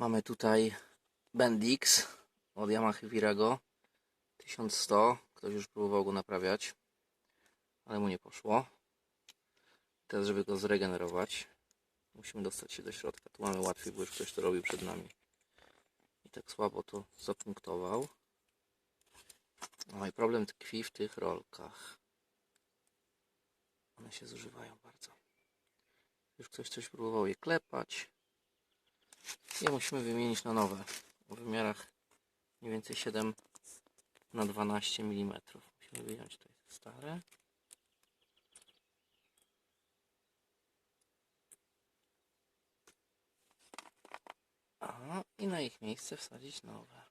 Mamy tutaj Bendix od Yamaha Virago 1100. Ktoś już próbował go naprawiać, ale mu nie poszło. Teraz, żeby go zregenerować, musimy dostać się do środka. Tu mamy łatwiej, bo już ktoś to robił przed nami. I tak słabo to zapunktował. No i problem tkwi w tych rolkach. One się zużywają bardzo. Już ktoś coś próbował je klepać. Je musimy wymienić na nowe. O wymiarach mniej więcej 7 na 12 mm. Musimy wyjąć te stare. Aha, i na ich miejsce wsadzić nowe.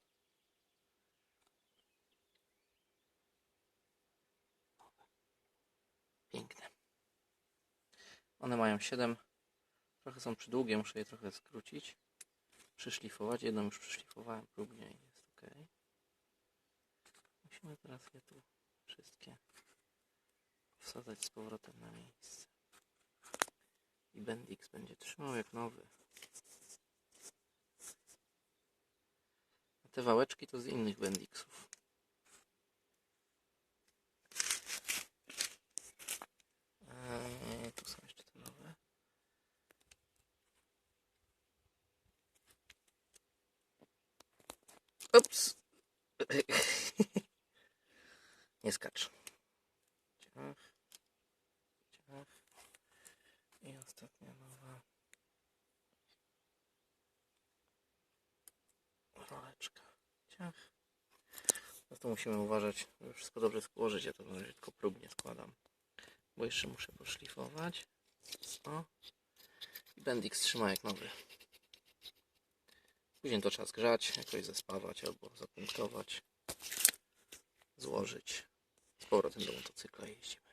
Piękne. One mają 7. Trochę są przydługie, muszę je trochę skrócić. Przyszlifować. Jedną już przyszlifowałem próbnie jest ok. Musimy teraz je tu wszystkie wsadzać z powrotem na miejsce. I Bendix będzie trzymał jak nowy. A te wałeczki to z innych Bendixów. Eee, tu są jeszcze te nowe. Ups. Nie skacz. Ciach. Ciach. I ostatnia nowa. Roleczka. Ciach. No to musimy uważać, żeby wszystko dobrze skłożyć. Ja to na razie tylko próbnie składam. Bo jeszcze muszę poszlifować. O. I Bendix trzyma jak nowy. Później to trzeba zgrzać, jakoś zespawać albo zapunktować, złożyć. Z powrotem do motocykla jeździmy.